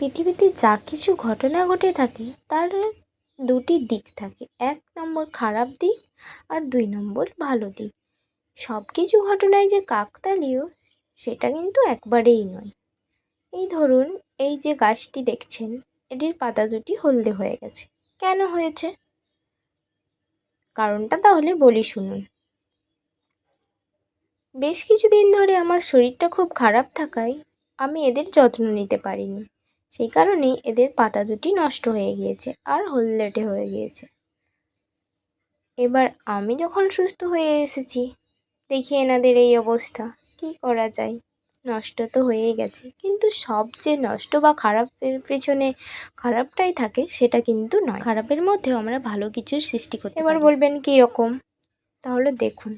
পৃথিবীতে যা কিছু ঘটনা ঘটে থাকে, তার দুটি দিক থাকে। এক নম্বর খারাপ দিক আর দুই নম্বর ভালো দিক। সব কিছু ঘটনায় যে কাকতালীয়, সেটা কিন্তু একবারেই নয়। এই ধরুন, এই যে গাছটি দেখছেন, এটির পাতা দুটি হলদে হয়ে গেছে। কেন হয়েছে? কারণটা তাহলে বলি শুনুন। বেশ কিছুদিন ধরে আমার শরীরটা খুব খারাপ থাকায় আমি এদের যত্ন নিতে পারিনি। সেই কারণেই এদের পাতা দুটি নষ্ট হয়ে গিয়েছে আর হলদেটে হয়ে গিয়েছে। এবার আমি যখন সুস্থ হয়ে এসেছি দেখি এনাদের এই অবস্থা। কী করা যায়? নষ্ট তো হয়েই গেছে কিন্তু সব যে নষ্ট বা খারাপের পেছনে খারাপটাই থাকে সেটা কিন্তু নয়। খারাপের মধ্যেও আমরা ভালো কিছুর সৃষ্টি করতে এবার বলবেন কী রকম? তাহলে দেখুন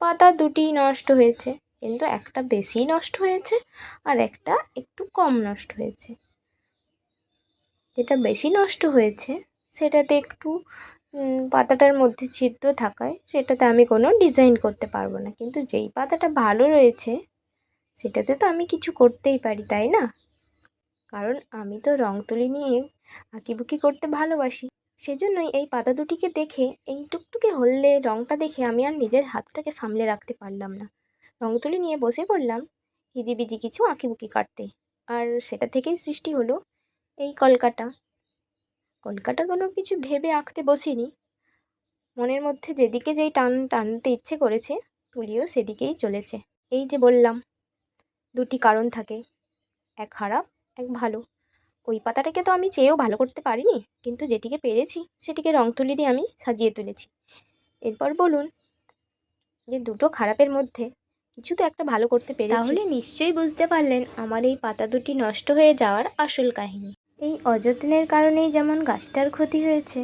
পাতা দুটি নষ্ট হয়েছে কিন্তু একটা বেশি নষ্ট হয়েছে আর একটা একটু কম নষ্ট হয়েছে। যেটা বেশি নষ্ট হয়েছে, সেটাতে একটু পাতাটার মধ্যে ছিদ্র থাকায় সেটাতে আমি কোনো ডিজাইন করতে পারব না। কিন্তু যেই পাতাটা ভালো রয়েছে, সেটাতে তো আমি কিছু করতেই পারি, তাই না? কারণ আমি তো রং তুলি নিয়ে আঁকিবুকি করতে ভালোবাসি। সেজন্যই এই পাতা দুটিকে দেখে, এই টুকটুকে হলদে রংটা দেখে আমি আর নিজের হাতটাকে সামলে রাখতে পারলাম না। রং তুলি নিয়ে বসে পড়লাম, হিজিবিজি কিছু আঁকিবুকি কাটতে। আর সেটা থেকেই সৃষ্টি হলো এই কলকাটা কলকাটা কোনো কিছু ভেবে আঁকতে বসিনি। মনের মধ্যে যেদিকে যেই টান টানতে ইচ্ছে করেছে, তুলিও সেদিকেই চলেছে। এই যে বললাম, দুটি কারণ থাকে। এক খারাপ, এক ভালো। ওই পাতাটাকে তো আমি চেয়েও ভালো করতে পারিনি, কিন্তু যেটিকে পেরেছি, সেটিকে রং তুলি দিয়ে আমি সাজিয়ে তুলেছি। এরপর বলুন যে দুটো খারাপের মধ্যে কিছু তো একটা ভালো করতে পেরেছি। তাহলে নিশ্চয়ই বুঝতে পারলেন, আমার এই পাতা দুটি নষ্ট হয়ে যাওয়ার আসল কাহিনী। এই অযত্নের কারণেই যেমন গাছটার ক্ষতি হয়েছে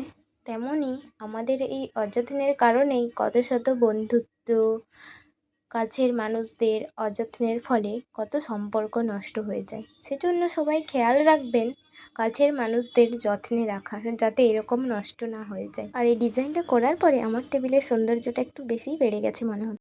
তেমনই আমাদের এই অযত্নের কারণেই কত শত বন্ধুত্ব, কাছের মানুষদের অযত্নের ফলে কত সম্পর্ক নষ্ট হয়ে যায়। সেজন্য সবাই খেয়াল রাখবেন কাছের মানুষদের যত্নে রাখার যাতে এরকম নষ্ট না হয়ে যায়। আর এই ডিজাইনটা করার পরে আমার টেবিলের সৌন্দর্যটা একটু বেশিই বেড়ে গেছে মনে হচ্ছে।